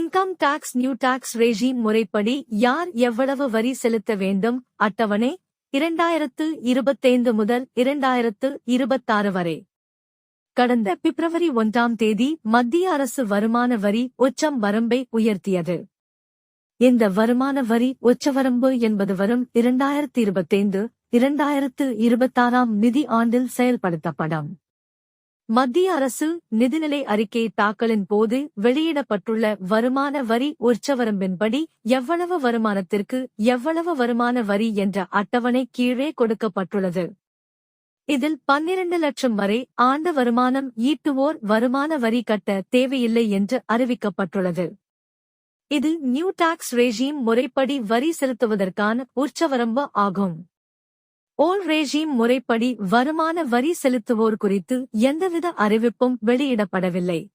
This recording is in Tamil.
Income tax new tax regime முறைப்படி யார் எவ்வளவு வரி செலுத்த வேண்டும்? அட்டவணை இரண்டாயிரத்து இருபத்தைந்து முதல் இரண்டாயிரத்து இருபத்தாறு வரை. கடந்த பிப்ரவரி ஒன்றாம் தேதி மத்திய அரசு வருமான வரி உச்சம் வரம்பை உயர்த்தியது. இந்த வருமான வரி உச்சவரம்பு என்பது வரும் இரண்டாயிரத்து இருபத்தைந்து இரண்டாயிரத்து இருபத்தாறாம் நிதி ஆண்டில் செயல்படுத்தப்படும். மத்திய அரசு நிதிநிலை அறிக்கை தாக்கலின் போது வெளியிடப்பட்டுள்ள வருமான வரி உற்சவரம்பின்படி எவ்வளவு வருமானத்திற்கு எவ்வளவு வருமான வரி என்ற அட்டவணை கீழே கொடுக்கப்பட்டுள்ளது. இதில் பன்னிரண்டு லட்சம் வரை ஆண்டு வருமானம் ஈட்டுவோர் வருமான வரி கட்ட தேவையில்லை என்று அறிவிக்கப்பட்டுள்ளது. இது நியூ டாக்ஸ் ரெஜீம் முறைப்படி வரி செலுத்துவதற்கான உற்சவரம்பு ஆகும். ஓல் ரெஜிம் முறைப்படி வருமான வரி செலுத்துவோர் குறித்து எந்தவித அறிவிப்பும் வெளியிடப்படவில்லை.